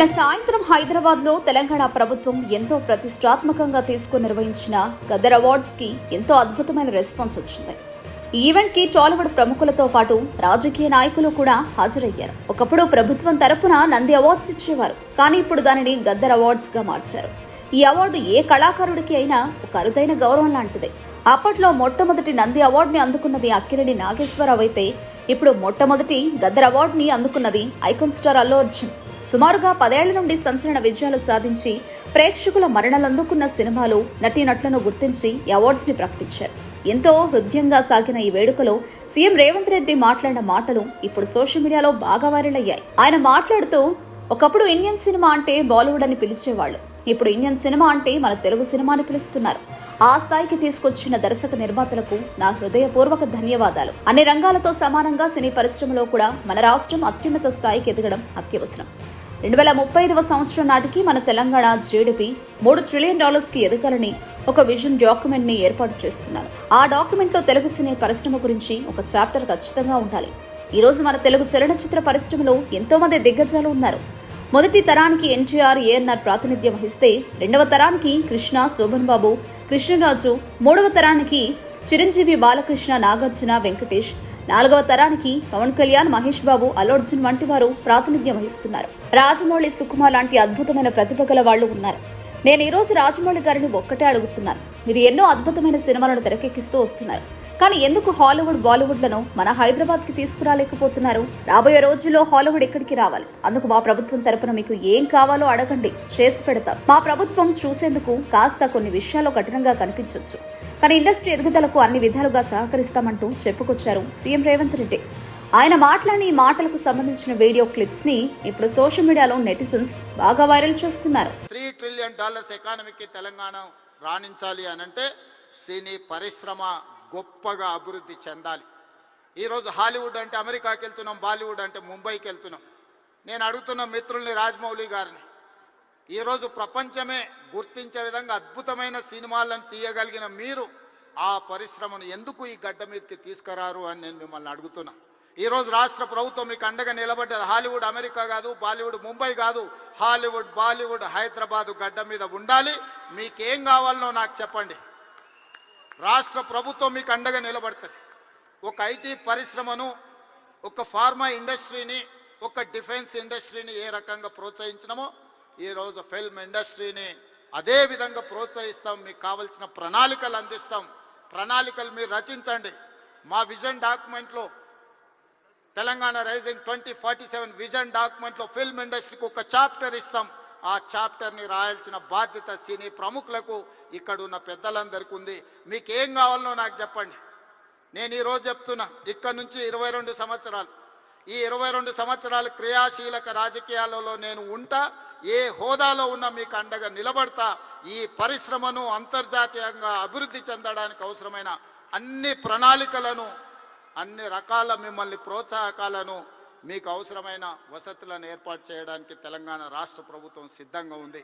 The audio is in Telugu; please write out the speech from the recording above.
నిన్న సాయంత్రం హైదరాబాద్లో తెలంగాణ ప్రభుత్వం ఎంతో ప్రతిష్టాత్మకంగా తీసుకుని నిర్వహించిన గదర్ అవార్డ్స్కి ఎంతో అద్భుతమైన రెస్పాన్స్ వచ్చింది. ఈవెంట్కి టాలీవుడ్ ప్రముఖులతో పాటు రాజకీయ నాయకులు కూడా హాజరయ్యారు. ఒకప్పుడు ప్రభుత్వం తరపున నంది అవార్డ్స్ ఇచ్చేవారు కానీ ఇప్పుడు దానిని గద్దర్ అవార్డ్స్గా మార్చారు. ఈ అవార్డు ఏ కళాకారుడికి అయినా ఒక అరుదైన గౌరవం లాంటిది. అప్పట్లో మొట్టమొదటి నంది అవార్డుని అందుకున్నది అక్కిరెడ్డి నాగేశ్వరరావు అయితే ఇప్పుడు మొట్టమొదటి గద్దర్ అవార్డుని అందుకున్నది ఐకాన్ స్టార్ అల్లు అర్జున్. సుమారుగా పదేళ్ళ నుండి సంచలన విజయాలు సాధించి ప్రేక్షకుల మరణాలందుకున్న సినిమాలు నటీనటులను గుర్తించి ఈ అవార్డ్స్ని ప్రకటించారు. ఎంతో హృదయంగా సాగిన ఈ వేడుకలో సీఎం రేవంత్ రెడ్డి మాట్లాడిన మాటలు ఇప్పుడు సోషల్ మీడియాలో బాగా వైరల్ అయ్యాయి. ఆయన మాట్లాడుతూ ఒకప్పుడు ఇండియన్ సినిమా అంటే బాలీవుడ్ అని పిలిచేవాళ్ళు. ఇప్పుడు ఇండియన్ సినిమా అంటే మన తెలుగు సినిమా అని పిలుస్తున్నారు. ఆ స్థాయికి తీసుకొచ్చిన దర్శక నిర్మాతలకు నా హృదయపూర్వక ధన్యవాదాలు. అన్ని రంగాలతో సమానంగా సినీ పరిశ్రమలో కూడా మన రాష్ట్రం అత్యున్నత స్థాయికి ఎదగడం అత్యవసరం. రెండు వేల ముప్పై ఐదవ సంవత్సరం నాటికి మన తెలంగాణ జీడిపి మూడు ట్రిలియన్ డాలర్స్కి ఎదగాలని ఒక విజన్ డాక్యుమెంట్ని ఏర్పాటు చేసుకున్నారు. ఆ డాక్యుమెంట్లో తెలుగు సినీ పరిశ్రమ గురించి ఒక చాప్టర్ ఖచ్చితంగా ఉండాలి. ఈ రోజు మన తెలుగు చలనచిత్ర పరిశ్రమలో ఎంతో మంది దిగ్గజాలు ఉన్నారు. మొదటి తరానికి ఎన్టీఆర్ ఏఎన్ఆర్ ప్రాతినిధ్యం వహిస్తే రెండవ తరానికి కృష్ణ శోభన్ బాబు కృష్ణరాజు మూడవ తరానికి చిరంజీవి బాలకృష్ణ నాగార్జున వెంకటేష్ నాలుగవ తరానికి పవన్ కళ్యాణ్ మహేష్ బాబు అల్లు అర్జున్ వంటి వారు ప్రాతినిధ్యం వహిస్తున్నారు. రాజమౌళి సుకుమార్ లాంటి అద్భుతమైన ప్రతిభ గల వాళ్ళు ఉన్నారు. నేను ఈరోజు రాజమౌళి గారిని ఒక్కటే అడుగుతున్నాను. మీరు ఎన్నో అద్భుతమైన సినిమాలను తెరకెక్కిస్తూ వస్తున్నారు. కానీ ఎందుకు హాలీవుడ్ బాలీవుడ్లను మన హైదరాబాద్కి తీసుకురాలేకపోతున్నారు? రాబోయే రోజుల్లో హాలీవుడ్ ఎక్కడికి రావాలి? అందుకు మా ప్రభుత్వం తరపున మీకు ఏం కావాలో అడగండి. చేసి పెడతాం. మా ప్రభుత్వం చూసేందుకు కాస్త కొన్ని విషయాల్లో కఠినంగా కనిపించవచ్చు కానీ ఇండస్ట్రీ ఎదుగుదలకు అన్ని విధాలుగా సహకరిస్తామంటూ చెప్పుకొచ్చారు సీఎం రేవంత్ రెడ్డి. ఆయన మాట్లాడిన ఈ మాటలకు సంబంధించిన వీడియో క్లిప్స్ని ఇప్పుడు సోషల్ మీడియాలో నెటిజన్స్ బాగా వైరల్ చేస్తున్నారు. త్రీ ట్రిలియన్ డాలర్స్ ఎకానమీకి తెలంగాణ రాణించాలి అనంటే సినీ పరిశ్రమ గొప్పగా అభివృద్ధి చెందాలి. ఈరోజు హాలీవుడ్ అంటే అమెరికాకి వెళ్తున్నాం బాలీవుడ్ అంటే ముంబైకి వెళ్తున్నాం. నేను అడుగుతున్న మిత్రుల్ని రాజమౌళి గారిని ఈరోజు ప్రపంచమే గుర్తించే విధంగా అద్భుతమైన సినిమాలను తీయగలిగిన మీరు ఆ పరిశ్రమను ఎందుకు ఈ గడ్డ మీదకి తీసుకురారు అని నేను మిమ్మల్ని అడుగుతున్నా. ఈరోజు రాష్ట్ర ప్రభుత్వం మీకు అండగా నిలబడ్డది. హాలీవుడ్ అమెరికా కాదు బాలీవుడ్ ముంబై కాదు. హాలీవుడ్ బాలీవుడ్ హైదరాబాద్ గడ్డ మీద ఉండాలి. మీకేం కావాలనో నాకు చెప్పండి. రాష్ట్ర ప్రభుత్వం మీకు అండగా నిలబడుతుంది. ఒక ఐటీ పరిశ్రమను ఒక ఫార్మా ఇండస్ట్రీని ఒక డిఫెన్స్ ఇండస్ట్రీని ఏ రకంగా ప్రోత్సహించినమో ఈరోజు ఫిల్మ్ ఇండస్ట్రీని అదే విధంగా ప్రోత్సహిస్తాం. మీకు కావలసిన ప్రణాళికలు అందిస్తాం. ప్రణాళికలు మీరు రచించండి. మా vision డాక్యుమెంట్లో Telangana rising twenty forty seven vision డాక్యుమెంట్లో film ఇండస్ట్రీకి ఒక చాప్టర్ ఇస్తాం. ఆ చాప్టర్ని రాయాల్సిన బాధ్యత సినీ ప్రముఖులకు ఇక్కడ ఉన్న పెద్దలందరికీ ఉంది. మీకు ఏం కావాలనో నాకు చెప్పండి. నేను ఈరోజు చెప్తున్నా. ఇక్కడ నుంచి ఇరవై రెండు సంవత్సరాలు. ఈ ఇరవై రెండు సంవత్సరాలు క్రియాశీలక రాజకీయాలలో నేను ఉంటా ఏ హోదాలో ఉన్న మీకు అండగా నిలబడతా ఈ పరిశ్రమను అంతర్జాతీయంగా అభివృద్ధి చెందడానికి అవసరమైన అన్ని ప్రణాళికలను అన్ని రకాల మిమ్మల్ని ప్రోత్సాహకాలను మీకు అవసరమైన వసతులను ఏర్పాటు చేయడానికి తెలంగాణ రాష్ట్ర ప్రభుత్వం సిద్ధంగా ఉంది.